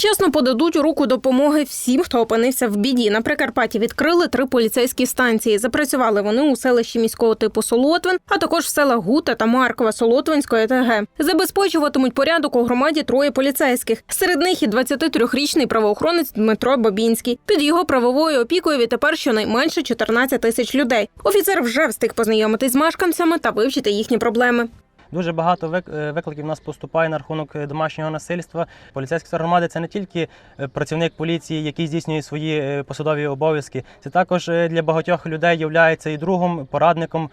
Вчасно подадуть руку допомоги всім, хто опинився в біді. На Прикарпатті відкрили три поліцейські станції. Запрацювали вони у селищі міського типу Солотвин, а також в селах Гута та Маркова Солотвинської ТГ. Забезпечуватимуть порядок у громаді троє поліцейських. Серед них і 23-річний правоохоронець Дмитро Бабінський. Під його правовою опікою відтепер щонайменше 14 тисяч людей. Офіцер вже встиг познайомитись з мешканцями та вивчити їхні проблеми. Дуже багато е, викликів у нас поступає на рахунок е, домашнього насильства. Поліцейська громади це не тільки е, працівник поліції, який здійснює свої посадові обов'язки. Це також для багатьох людей є і другом, порадником,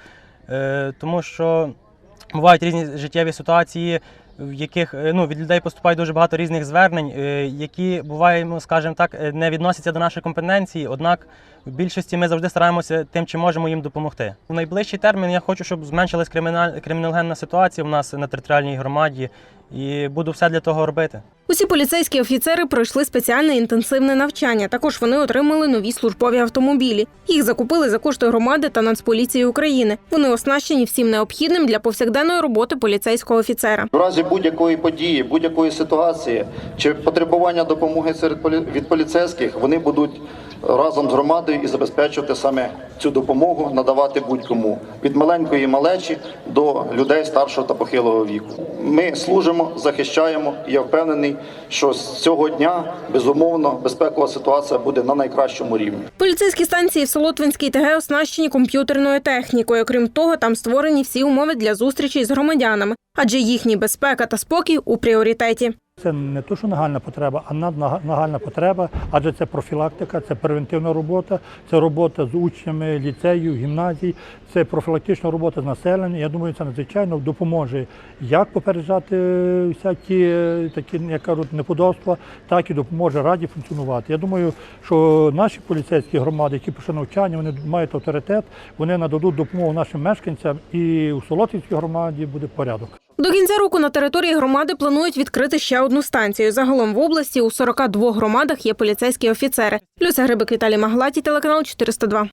тому що бувають різні життєві ситуації. В яких е, ну від людей поступає дуже багато різних звернень, е, які буваємо, ну, скажімо так, е, не відносяться до нашої компетенції. Однак в більшості ми завжди стараємося тим, чи можемо їм допомогти. В найближчий термін я хочу, щоб зменшилась криміналь... криміногенна ситуація в нас на територіальній громаді, і буду все для того робити. Усі поліцейські офіцери пройшли спеціальне інтенсивне навчання. Також вони отримали нові службові автомобілі. Їх закупили за кошти громади та Нацполіції України. Вони оснащені всім необхідним для повсякденної роботи поліцейського офіцера. В разі будь-якої події, будь-якої ситуації чи потребування допомоги серед від поліцейських, вони будуть разом з громадою і забезпечувати саме цю допомогу, надавати будь-кому від маленької малечі до людей старшого та похилого віку. Ми служимо, захищаємо. і Я впевнений, що з цього дня безумовно безпекова ситуація буде на найкращому рівні. Поліцейські станції в Солотвинській ТГ оснащені комп'ютерною технікою. Крім того, там створені всі умови для зустрічей з громадянами, адже їхні безпека та спокій у пріоритеті. Це не то, що нагальна потреба, а нагальна потреба, адже це профілактика, це превентивна робота, це робота з учнями ліцею, гімназій, це профілактична робота з населенням. Я думаю, це надзвичайно допоможе як попереджати е, всякі е, такі, як кажуть, неподобства, так і допоможе раді функціонувати. Я думаю, що наші поліцейські громади, які пішли навчання, вони мають авторитет, вони нададуть допомогу нашим мешканцям, і у Солотівській громаді буде порядок. До кінця року на території громади планують відкрити ще одну станцію. Загалом в області у 42 громадах є поліцейські офіцери. Люся Грибик, Віталій Маглаті, телеканал 402.